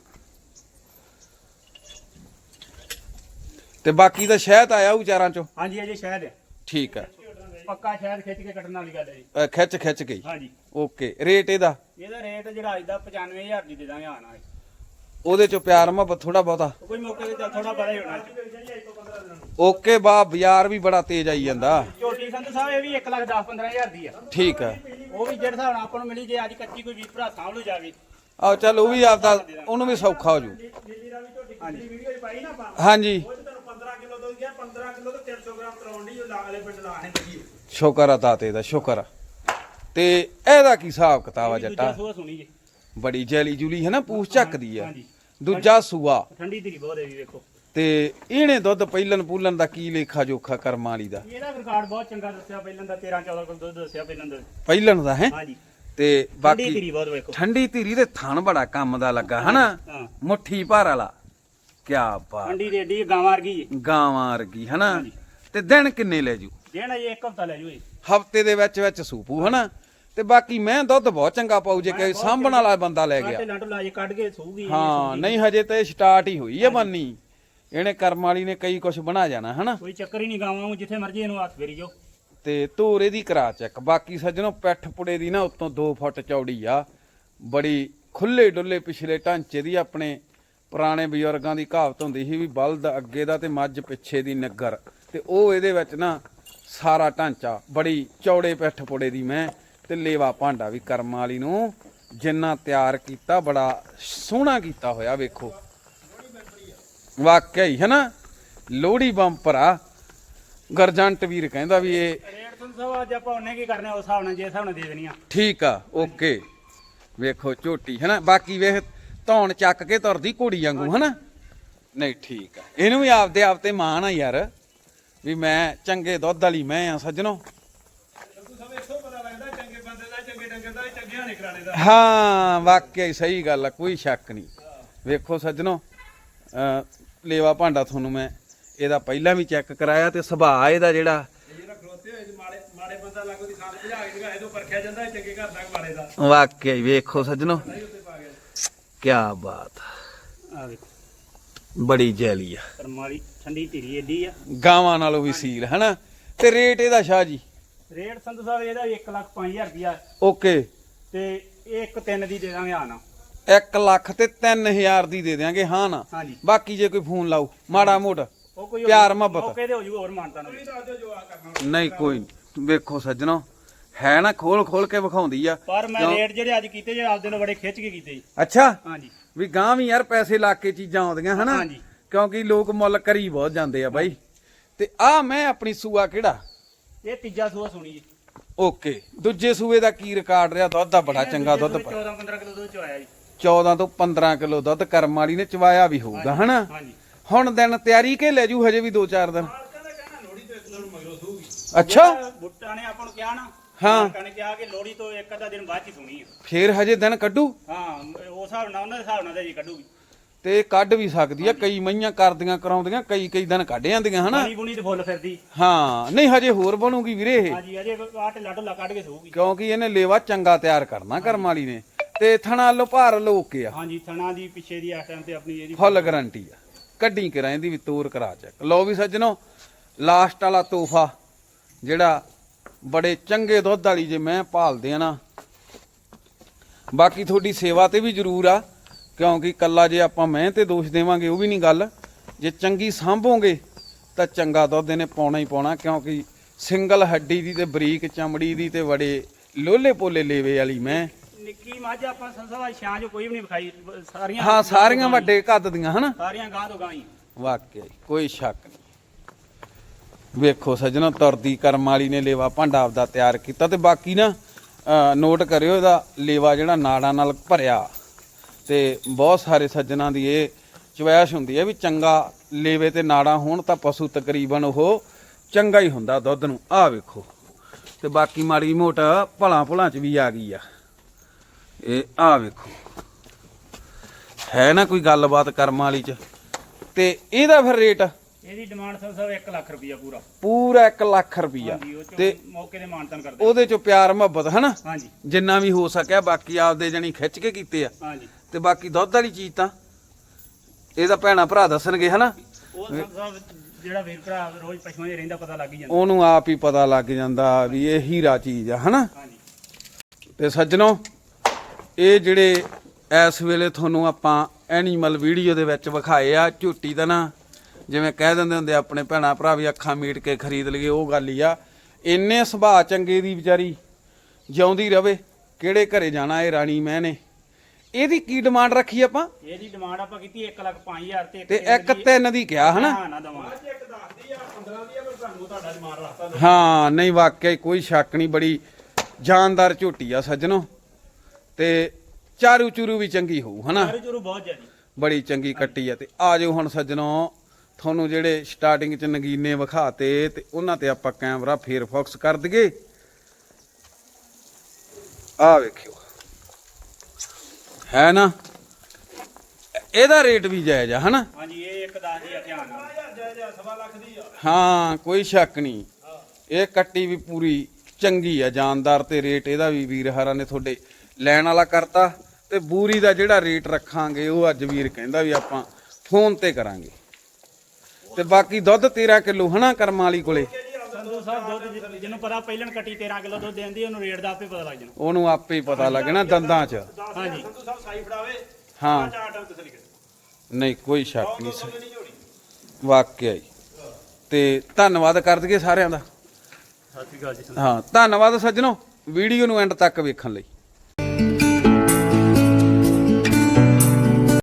ਤੇ ਬਾਕੀ ਤਾਂ ਸ਼ਹਿਦ ਆਇਆ ਵਿਚਾਰਾਂ ਚੋਂ? ਹਾਂਜੀ ਅਜੇ ਸ਼ਾਇਦ ਹੈ। ਠੀਕ ਹੈ ਪੱਕਾ ਸ਼ਾਇਦ ਖਿੱਚ ਕੇ ਕੱਟਣ ਵਾਲੀ ਗੱਲ ਹੈ ਜੀ। ਅ, ਖਿੱਚ ਖਿੱਚ ਗਈ ਹਾਂਜੀ। ਓਕੇ ਰੇਟ ਇਹਦਾ? ਇਹਦਾ ਰੇਟ ਜਿਹੜਾ ਅੱਜ ਦਾ 95000 ਦੀ ਦੇ ਦਾਂਗੇ ਆਣਾ ਉਹਦੇ ਚੋਂ ਪਿਆਰ ਮੁਹੱਬਤ ਥੋੜਾ ਬਹੁਤਾ? ਕੋਈ ਮੌਕੇ ਤੇ ਚੱਲ ਥੋੜਾ ਬੜਾ ਹੀ ਹੋਣਾ ਓਕੇ ਬਾ ਬਾਜ਼ਾਰ ਵੀ ਬੜਾ ਤੇਜ਼ ਆਈ ਜਾਂਦਾ। ਝੋਟੀ ਸੰਤ ਸਾਹਿਬ ਇਹ ਵੀ 1 ਲੱਖ 10 15000 ਦੀ ਆ। ਠੀਕ ਹੈ ਉਹ ਵੀ ਜਿਹੜੇ ਹਿਸਾਬ ਨਾਲ ਆਪਾਂ ਨੂੰ ਮਿਲੀ ਜੇ ਅੱਜ ਕੱਚੀ ਕੋਈ ਵੀਰ ਭਰਾ ਸਾਂਭ ਲੂ ਜਾਵੇ। ਆਹ ਚੱਲ ਉਹ ਵੀ ਆਪਦਾ ਉਹਨੂੰ ਵੀ ਸੌਖਾ ਹੋ ਜੂ। ਹਾਂਜੀ ਉਹ 'ਚ ਤੁਹਾਨੂੰ 15 ਕਿਲੋ ਤੋਂ ਗਿਆ 15 ਕਿਲੋ ਤੋਂ 300 ਗ੍ਰਾਮ ਤਰਾਉਣ ਦੀ ਉਹ ਲਾਗਲੇ ਪਿੰਡ ਸ਼ੁਕਰ ਆ ਦਾਤੇ ਦਾ ਸ਼ੁਕਰ ਆ। ਤੇ ਇਹਦਾ ਕੀ ਹਿਸਾਬ ਕਿਤਾਬ ਆ ਜੱਟਾ? ਸੂਆ ਸੁਣੀ ਜੀ। ਬੜੀ ਜੈਲੀ ਜੁਲੀ ਹੈ ਨਾ ਪੂਛ ਚੱਕਦੀ ਆ। ਹਾਂਜੀ। ਦੂਜਾ ਸੂਆ। ਠੰਡੀ ਧੀਰੀ ਬਹੁਤ ਹੈ ਜੀ ਵੇਖੋ। ਤੇ ਇਹਨੇ ਦੁੱਧ ਪਹਿਲਨ ਪੂਲਨ ਦਾ ਕੀ ਲੇਖਾ ਜੋਖਾ ਕਰਮਾਂ ਵਾਲੀ ਦਾ? ਇਹਦਾ ਰਿਕਾਰਡ ਬਹੁਤ ਚੰਗਾ ਦੱਸਿਆ ਪਹਿਲਾਂ ਦਾ 13 14 ਕਿਲੋ ਦੁੱਧ ਦੱਸਿਆ ਪਹਿਲਾਂ ਦਾ। ਪਹਿਲਨ ਦਾ ਹੈ? ਹਾਂਜੀ। ਤੇ ਠੰਡੀ ਬਾਕੀ ਧੀਰੀ ਬਹੁਤ ਵੇਖੋ। ਠੰਡੀ ਧੀਰੀ ਦੇ ਥਣ ਬੜਾ ਕੰਮ ਦਾ ਲੱਗਾ ਹਨਾ? ਹਾਂ। ਮੁੱਠੀ ਭਰ ਵਾਲਾ। ਕਿਆ ਬਾਤ ਠੰਡੀ ਦੇ ਏਡੀ ਗਾਂ ਵਰਗੀ ਜੀ ਗਾਵਾਂ ਵਰਗੀ ਹਨਾ? ਹਾਂਜੀ। ਤੇ ਦਿਨ ਕਿੰਨੇ ਲੈ ਜੂ? ਦੇਣਾ ਇਹ ਇੱਕ ਹਫਤਾ ਲੈ ਜੂ ਇਹ ਹਫ਼ਤੇ ਦੇ ਵਿੱਚ ਵਿੱਚ ਸੂਪੂ ਹਨਾ? ਤੇ ਬਾਕੀ ਮੈਂ ਦੁੱਧ ਬਹੁਤ ਚੰਗਾ ਪਾਉ ਜੇ ਕੋਈ ਸਾਂਭਣ ਵਾਲਾ ਬੰਦਾ ਲੈ ਗਿਆ। ਕਾਟੇ ਲੰਟ ਲਾਜ ਕੱਢ ਕੇ ਸੂਗੀ ਇਹ ਹਾਂ ਸੂਗੀ। ਨਹੀਂ ਹਜੇ ਤੇ ਸਟਾਰਟ ਹੀ ਹੋਈ ਹੈ ਬੰਨੀ ਇਹਨੇ ਕਰਮ ਵਾਲੀ ਨੇ ਕਈ ਕੁਝ ਬਣਾ ਜਾਣਾ ਹਨਾ? ਕੋਈ ਚੱਕਰ ਹੀ ਨਹੀਂ ਗਾਵਾਂ ਨੂੰ ਜਿੱਥੇ ਮਰਜ਼ੀ ਇਹਨੂੰ ਹੱਥ ਫੇਰੀ ਜਾਓ। ਤੇ ਧੂਰੇ ਦੀ ਕਰਾ ਚੈੱਕ। ਬਾਕੀ ਸੱਜਣੋ ਪੈਠ ਪੁੜੇ ਦੀ ਨਾ ਉਤੋਂ 2 ਫੁੱਟ ਚੌੜੀ ਆ। ਬੜੀ ਖੁੱਲੇ ਡੁੱਲੇ ਪਿਛਲੇ ਢਾਂਚੇ ਦੀ ਆਪਣੇ ਪੁਰਾਣੇ ਬਜ਼ੁਰਗਾਂ ਦੀ ਕਹਾਵਤ ਹੁੰਦੀ ਸੀ ਵੀ ਬਲਦ ਅੱਗੇ ਦਾ ਤੇ ਮੱਝ ਪਿੱਛੇ ਦੀ ਨਗਰ। ਤੇ ਉਹ ਇਹਦੇ ਵਿੱਚ ਨਾ ਸਾਰਾ ਢਾਂਚਾ ਬੜੀ ਚੌੜੇ ਪੈਠ ਪੁੜੇ ਦੀ ਮੈਂ ਤੇ ਲੇਵਾ ਭਾਂਡਾ ਵੀ ਕਰਮ ਵਾਲੀ ਨੂੰ ਜਿੰਨਾ ਤਿਆਰ ਕੀਤਾ ਬੜਾ ਸੋਹਣਾ ਕੀਤਾ ਹੋਇਆ ਵੇਖੋ। ਵਾਕਿਆ ਹੀ ਹੈ ਨਾ ਲੋਹੜੀ ਬੰਪਰ ਆ। ਗਰਜੰਟ ਵੀਰ ਕਹਿੰਦਾ ਵੀ ਇਹ ਰੇਟ ਤੁਹਾਨੂੰ ਸਭ ਅੱਜ ਆਪਾਂ ਉਹਨੇ ਕੀ ਕਰਨੇ ਉਸ ਹਿਸਾਬ ਨਾਲ ਜੇ ਹਿਸਾਬ ਨਾਲ ਦੇ ਦੇਣੀ ਆ। ਠੀਕ ਆ ਓਕੇ। ਵੇਖੋ ਝੋਟੀ ਹੈ ਨਾ ਬਾਕੀ ਵੇਖ ਧੌਣ ਚੱਕ ਕੇ ਤੁਰਦੀ ਘੋੜੀ ਵਾਂਗੂ ਹੈ ਨਾ ਨਹੀਂ ਠੀਕ ਆ। ਇਹਨੂੰ ਵੀ ਆਪਦੇ ਆਪ ਤੇ ਮਾਣ ਆ ਯਾਰ। ਵੀ ਮੈਂ ਚੰਗੇ ਦੁੱਧ ਵਾਲੀ ਮੈਂ ਆ ਸੱਜਣੋ। ਹਾਂ ਵਾਕਿਆ ਸਹੀ ਗੱਲ ਆ ਕੋਈ ਸ਼ੱਕ ਨਹੀਂ। ਵੇਖੋ ਸੱਜਣੋ ਲੇਵਾ ਭਾਂਡਾ ਤੁਹਾਨੂੰ ਮੈਂ ਇਹਦਾ ਪਹਿਲਾਂ ਵੀ ਚੈੱਕ ਕਰਾਇਆ ਤੇ ਸੁਭਾਅ ਇਹਦਾ ਜਿਹੜਾ। ਵਾਕਿਆ ਵੇਖੋ ਸੱਜਣੋ ਕੀ ਬਾਤ ਆ। ਵੇਖੋ। ਬੜੀ ਜੈਲੀ ਆ। ਠੰਡੀ ਧੀਰੀ ਏਡੀ ਆ। ਗਾਵਾਂ ਨਾਲੋਂ ਵੀ ਸੀਲ ਹਨਾ? ਤੇ ਰੇਟ ਇਹਦਾ ਸ਼ਾਹ ਜੀ? ਰੇਟ ਸੰਧੂ ਸਾਹਿਬ ਇਹਦਾ 1 ਲੱਖ 5000 ਰੁਪਿਆ ਓਕੇ। ਤੇ ਇਹ ਇੱਕ ਤਿੰਨ ਦੀ ਦੇ ਦਾਂਗੇ ਆਣਾ 1 ਲੱਖ ਤੇ 3000 ਦੀ ਦੇ ਦਿਆਂਗੇ ਹਾਂ ਨਾ? ਹਾਂਜੀ। ਬਾਕੀ ਜੇ ਕੋਈ ਫੋਨ ਲਾਊ ਮਾੜਾ ਮੋਟਾ। ਉਹ ਕੋਈ ਪਿਆਰ ਮੁਹੱਬਤ। ਮੌਕੇ ਤੇ ਹੋ ਜੂ ਹੋਰ ਮਾਨਤਾ ਨਾਲ। ਦੱਸ ਦਿਓ ਜੋ ਆ ਕਰਨਾ ਨਹੀਂ ਕੋਈ ਨੀ। ਵੇਖੋ ਸੱਜਣੋ ਹੈ ਨਾ ਖੋਲ ਖੋਲ ਕੇ ਵਿਖਾਉਂਦੀ ਆ। ਪਰ ਮੈਂ? ਰੇਟ ਜਿਹੜੇ ਅੱਜ ਕੀਤੇ ਜੇ ਆਪਦੇ ਨਾਲ ਬੜੇ ਖਿੱਚ ਕੇ ਕੀਤੇ। ਜੀ ਅੱਛਾ? ਹਾਂਜੀ। ਵੀ ਗਾਂ ਵੀ ਯਾਰ ਪੈਸੇ ਲਾ ਕੇ ਚੀਜ਼ਾਂ ਆਉਂਦੀਆਂ ਹਨਾ? ਹਾਂਜੀ। ਕਿਉਂਕਿ ਲੋਕ ਮੁੱਲ ਕਰੀ ਬਹੁਤ ਜਾਂਦੇ ਆ ਬਾਈ। ਤੇ ਆ ਮੈਂ ਆਪਣੀ ਸੂਆ ਕਿਹੜਾ? ਇਹ ਤੀਜਾ ਸੂਆ ਸੁਣੀ ਜੀ। ਓਕੇ ਦੂਜੇ ਸੂਏ ਦਾ ਕੀ ਰਿਕਾਰਡ ਰਿਹਾ? ਦੁੱਧ ਦਾ ਬੜਾ ਚੰਗਾ ਦੁੱਧ 14 15 ਕਿਲੋ ਦੁੱਧ ਚ ਆਇਆ ਜੀ। 14 ਤੋਂ 15 ਕਿਲੋ ਦੁੱਧ ਕਰਮ ਵਾਲੀ ਨੇ ਚਵਾਇਆ ਵੀ ਹੋਊਗਾ ਹਨਾ? ਹਾਂਜੀ। ਹੁਣ ਦਿਨ ਤਿਆਰੀ ਕੇ ਲੈ ਜੂ ਹਜੇ ਵੀ 2-4 ਦਿਨ? ਕਹਿੰਦਾ ਕਹਿਣਾ ਲੋੜੀ ਤੋਂ ਇੱਕ ਦਿਨ ਮਗਰੋਂ ਸੂਗੀ ਅੱਛਾ। ਬੁੱਟਾ ਨੇ ਆਪਾਂ ਨੂੰ ਕਿਹਾ ਨਾ ਹਾਂ। ਕਣ ਕਿਹਾ ਕਿ ਲੋੜੀ ਤੋਂ ਇੱਕ ਅੱਧਾ ਦਿਨ ਬਾਅਦ ਹੀ ਸੁਣੀ ਆ। ਫੇਰ ਹਜੇ ਦਿਨ ਕੱਢੂ? ਹਾਂ ਉਸ ਹਿਸਾਬ ਨਾਲ ਉਹਨਾਂ ਦੇ ਹਿਸਾਬ ਨਾਲ ਜੀ ਕੱਢੂਗੀ। ਤੇ ਕੱਢ ਵੀ ਸਕਦੀ ਆ ਕਈ ਮਈਆਂ ਕਰਦੀਆਂ ਕਰਾਉਂਦੀਆਂ ਕਈ ਕਈ ਦਿਨ ਕੱਢ ਜਾਂਦੀਆਂ ਹਨਾ? ਪਾਣੀ ਬੁਣੀ ਤੇ ਫੁੱਲ ਫਿਰਦੀ। ਹਾਂ ਨਹੀਂ ਹਜੇ ਹੋਰ ਬਣੂਗੀ ਵੀਰੇ ਇਹ। ਹਾਂਜੀ ਅਜੇ ਆਟ ਲੱਡ ਲਾ ਕੱਢ ਕੇ ਸੂਗੀ ਕਿਉਂਕਿ ਇਹਨੇ ਲੇਵਾ ਚੰਗਾ ਤਿਆਰ ਕਰਨਾ ਕਰਮ ਵਾਲੀ ਨੇ। ਤੇ ਥਣਾ ਲੋ ਭਾਰ ਲੋਕ ਕੇ ਆ। ਹਾਂਜੀ ਥਣਾ ਦੀ ਪਿੱਛੇ ਦੀ ਇਸ ਟਾਈਮ ਤੇ ਆਪਣੀ ਇਹਦੀ ਫੁੱਲ ਗਾਰੰਟੀ ਆ। ਕੱਢੀ ਕੇ ਇਹਦੀ ਵੀ ਤੋਰ ਕਰਾ ਚੱਕ। ਲਓ ਵੀ ਸੱਜਣੋ ਲਾਸਟ ਵਾਲਾ ਤੋਹਫਾ ਜਿਹੜਾ ਬੜੇ ਚੰਗੇ ਦੁੱਧ ਵਾਲੀ ਜੇ ਮੈਂ ਭਾਲਦੇ ਆ ਨਾ। ਬਾਕੀ ਤੁਹਾਡੀ ਸੇਵਾ ਤੇ ਵੀ ਜ਼ਰੂਰ ਆ। ਕਿਉਂਕਿ ਕੱਲਾ ਜੇ ਆਪਾਂ ਮੈਂ ਤੇ ਦੋਸ਼ ਦੇਵਾਂਗੇ ਉਹ ਵੀ ਨਹੀਂ ਗੱਲ। ਜੇ ਚੰਗੀ ਸਾਂਭੋਗੇ ਤਾਂ ਚੰਗਾ ਦੁੱਧ ਇਹਨੇ ਪਾਉਣਾ ਹੀ ਪਾਉਣਾ ਕਿਉਂਕਿ ਸਿੰਗਲ ਹੱਡੀ ਦੀ ਤੇ ਬਰੀਕ ਚਮੜੀ ਦੀ ਤੇ ਬੜੇ ਲੋਲੇ ਪੋਲੇ ਲੇਵੇ ਵਾਲੀ ਮੈਂ। ਨਿੱਕੀ ਮੱਝ ਆਪਾਂ ਸੰਸਵਾ ਛਾਂ ਜੋ ਕੋਈ ਵੀ ਨਹੀਂ ਵਿਖਾਈ ਸਾਰੀਆਂ ਹਾਂ ਸਾਰੀਆਂ ਵੱਡੇ ਕੱਦ ਦੀਆਂ ਹਨਾ? ਸਾਰੀਆਂ ਗਾਂ ਤੋਂ ਗਾਂ ਹੀ। ਵਾਕਿਆ ਕੋਈ ਸ਼ੱਕ ਨਹੀਂ। ਵੇਖੋ ਸੱਜਣਾ ਤੁਰਦੀ ਕਰਮ ਵਾਲੀ ਨੇ ਲੇਵਾ ਭਾਂਡਾ ਆਪਦਾ ਤਿਆਰ ਕੀਤਾ ਤੇ ਬਾਕੀ ਨਾ ਨੋਟ ਕਰਿਓ ਇਹਦਾ ਲੇਵਾ ਜਿਹੜਾ ਨਾੜਾਂ ਨਾਲ ਭਰਿਆ। ਤੇ ਬਹੁਤ ਸਾਰੇ ਸੱਜਣਾ ਦੀ ਇਹ ਚੁਆਇਸ਼ ਹੁੰਦੀ ਹੈ ਵੀ ਚੰਗਾ ਲੇਵੇ ਤੇ ਨਾੜਾਂ ਹੋਣ ਤਾਂ ਪਸ਼ੂ ਤਕਰੀਬਨ ਉਹ ਚੰਗਾ ਹੀ ਹੁੰਦਾ ਦੁੱਧ ਨੂੰ। ਆਹ ਵੇਖੋ। ਤੇ ਬਾਕੀ ਮਾੜੀ ਮੋਟ ਭਲਾਂ ਭੁਲਾਂ ਚ ਵੀ ਆ ਗਈ ਆ। ਇਹ ਆਹ ਵੇਖੋ। ਹੈ ਨਾ ਕੋਈ ਗੱਲਬਾਤ ਕਰਮ ਵਾਲੀ ਚ? ਤੇ ਇਹਦਾ ਫਿਰ ਰੇਟ? ਇਹਦੀ ਡਿਮਾਂਡ ਸੰਸਵਾ 1 ਲੱਖ ਰੁਪਈਆ ਪੂਰਾ। ਪੂਰਾ 1 ਲੱਖ ਰੁਪਈਆ। ਹਾਂਜੀ ਉਹ ਤੇ ਚੋਂ ਮੌਕੇ ਦੇ ਮਾਨਤਨ ਕਰਦੇ ਉਹਦੇ ਚ ਪਿਆਰ ਮੁਹੱਬਤ ਹਨਾ? ਹਾਂਜੀ। ਜਿੰਨਾ ਵੀ ਹੋ ਸਕਿਆ ਬਾਕੀ ਆਪਦੇ ਜਣੀ ਖਿੱਚ ਕੇ ਕੀਤੇ ਆ। ਹਾਂਜੀ। ਤੇ ਬਾਕੀ ਦੁੱਧ ਵਾਲੀ ਚੀਜ਼ ਤਾਂ ਇਹਦਾ ਭੈਣਾ ਭਰਾ ਦੱਸਣਗੇ ਹਨਾ? ਉਹ ਜਿਹੜਾ ਵੀਰ ਭਰਾ ਰੋਜ਼ ਪਸ਼ੂਆਂ 'ਚ ਰਹਿੰਦਾ ਪਤਾ ਲੱਗ ਹੀ ਜਾਂਦਾ। ਉਹਨੂੰ ਆਪ ਹੀ ਪਤਾ ਲੱਗ ਜਾਂਦਾ ਵੀ ਇਹ ਹੀਰਾ ਚੀਜ਼ ਆ ਹਨਾ? ਹਾਂਜੀ। ਤੇ ਸੱਜਣੋ ਇਹ ਜਿਹੜੇ ਇਸ ਵੇਲੇ ਤੁਹਾਨੂੰ ਆਪਾਂ ਐਨੀਮਲ ਵੀਡੀਓ ਦੇ ਵਿੱਚ ਵਿਖਾਏ ਆ ਝੂਟੀ ਦਾ ਨਾ ਜਿਵੇਂ ਕਹਿ ਦਿੰਦੇ ਹੁੰਦੇ ਆਪਣੇ ਭੈਣਾ ਭਰਾ ਵੀ ਅੱਖਾਂ ਮੀਟ ਕੇ ਖਰੀਦ ਲਈਏ ਉਹ ਗੱਲ ਹੀ ਆ। ਇੰਨੇ ਸੁਭਾਅ ਚੰਗੇ ਦੀ ਵਿਚਾਰੀ ਜਿਉਂਦੀ ਰਵੇ ਕਿਹੜੇ ਘਰੇ ਜਾਣਾ ਇਹ ਰਾਣੀ ਮੈਂ ਨੇ? ਇਹਦੀ ਕੀ ਡਿਮਾਂਡ ਰੱਖੀ ਆਪਾਂ? ਇਹਦੀ ਡਿਮਾਂਡ ਆਪਾਂ ਕੀਤੀ 1 ਲੱਖ 5000 ਤੇ ਤੇ ਇੱਕ ਤਿੰਨ ਦੀ ਕਿਹਾ ਹਨਾ? ਹਾਂ ਨਾ ਦਵਾਂਗੇ ਇੱਕ ਦੱਸਦੀ ਆ 15 ਦੀ ਆ ਪਰ ਤੁਹਾਨੂੰ ਤੁਹਾਡਾ ਡਿਮਾਂਡ ਰੱਖਤਾ ਹਾਂ ਨਹੀਂ ਵਾਕਿਆ ਹੀ ਕੋਈ ਸ਼ੱਕ ਨਹੀਂ ਬੜੀ ਜਾਨਦਾਰ ਝੋਟੀ ਆ ਸੱਜਣੋ। ਤੇ ਚਾਰੂ ਚੂਰੂ ਵੀ ਚੰਗੀ ਹੋਊ ਹਨਾ? ਬਹੁਤ ਜਿਆਦੀ। ਬੜੀ ਚੰਗੀ ਕੱਟੀ ਆ ਤੇ ਆ ਜਾਓ ਹੁਣ ਸੱਜਣੋ ਤੁਹਾਨੂੰ ਜਿਹੜੇ ਸਟਾਰਟਿੰਗ ਚ ਨਗੀਨੇ ਵਿਖਾਤੇ ਤੇ ਉਹਨਾਂ ਤੇ ਆਪਾਂ ਕੈਮਰਾ ਫੇਰ ਫੋਕਸ ਕਰ ਦਈਏ। ਆ ਵੇਖਿਓ। ਹੈ ਨਾ? ਇਹਦਾ ਰੇਟ ਵੀ ਜਾਇਜ਼ ਆ ਹਨਾ? ਹਾਂਜੀ ਇਹ ਇੱਕ ਦੱਸ ਦੀ ਆ ਧਿਆਨ ਨਾਲ। ਹਾਂ ਕੋਈ ਸ਼ੱਕ ਨਹੀਂ। ਇਹ ਕੱਟੀ ਵੀ ਪੂਰੀ ਚੰਗੀ ਆ ਜਾਨਦਾਰ ਤੇ ਰੇਟ ਇਹਦਾ ਵੀ ਵੀਰ ਹਰਾਂ ਨੇ ਤੁਹਾਡੇ ਲੈਣ ਵਾਲਾ ਕਰਤਾ। ਤੇ ਬੂਰੀ ਦਾ ਜਿਹੜਾ ਰੇਟ ਰੱਖਾਂਗੇ ਉਹ ਅੱਜ ਵੀਰ ਕਹਿੰਦਾ ਵੀ ਆਪਾਂ ਫੋਨ ਤੇ ਕਰਾਂਗੇ। ਤੇ ਬਾਕੀ ਦੁੱਧ 13 ਕਿਲੋ ਹਨਾ ਕਰਮ ਵਾਲੀ ਕੋਲੇ? ਸੰਧੂ ਸਾਹਿਬ ਦੁੱਧ ਜਿ- ਜਿਹਨੂੰ ਪਤਾ ਪਹਿਲਣ ਕੱਟੀ 13 ਕਿਲੋ ਦੁੱਧ ਦਿੰਦੀ ਉਹਨੂੰ ਰੇਟ ਦਾ ਆਪੇ ਪਤਾ ਲੱਗ ਜਾਣਾ। ਉਹਨੂੰ ਆਪੇ ਹੀ ਪਤਾ ਲੱਗਣਾ ਦੰਦਾਂ 'ਚ। ਹਾਂਜੀ। ਸੰਧੂ ਸਾਹਿਬ ਸਾਈ ਫੜਾਵੇ ਹਾਂ। ਚਾਰ ਟਾਈਮ ਤਸਲੀ ਕਰੇ। ਨਹੀਂ ਕੋਈ ਸ਼ੱਕ ਨਹੀਂ ਵਾਕਿਆ ਹੀ। ਤੇ ਧੰਨਵਾਦ ਕਰ ਦਈਏ ਸਾਰਿਆਂ ਦਾ। ਸਤਿ ਸ਼੍ਰੀ ਅਕਾਲ ਜੀ। ਹਾਂ ਧੰਨਵਾਦ ਸੱਜਣੋ ਵੀਡੀਓ ਨੂੰ ਐਂਡ ਤੱਕ ਵੇਖਣ ਲਈ।